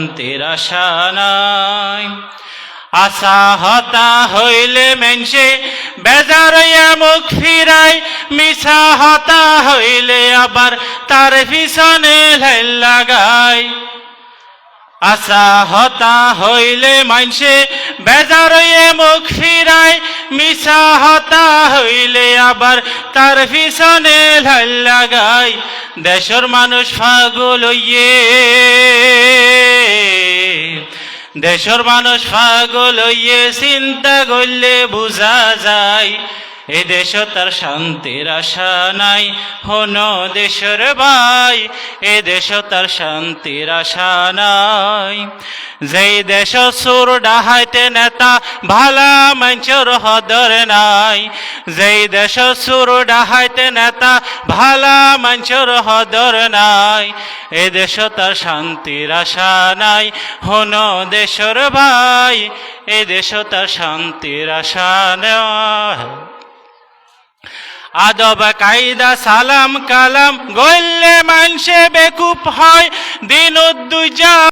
শান্তির আশা নাই। আশা হতা হইলে মেনসে বেজার হইয়া মুখ ফিরাই, মিছা হতা হইলে আবার তার পিছনে লাগাই। আশা হতা হইলে মানসে বেজার হইয়ে মুখ ফিরাই, মিছা হতা হইলে আবার তার পিছনে লাগাই। দেশের মানুষ পাগল হইয়ে দেশের মানুষ পাগল হইয়ে চিন্তা করলে বোঝা যায়, এ দেশ তার শান্তির আশা নাই হন দেশের ভাই, এ দেশ তার শান্তির আশা নাই। যেই দেশ সুর ডাহাইতে নেতা, ভালা মঞ্চর হদর নাই যেই দেশ সুর ডাহাইতে নেতা, ভালা মঞ্চর হদর নাই। এ দেশ তার শান্তির আশা নাই, হন দেশের ভাই। এ দেশ তার শান্তির আশা নাই আদব কায়দা, সালাম কালাম গল্লে মানসে বেকুপ হয়, দিন দুজা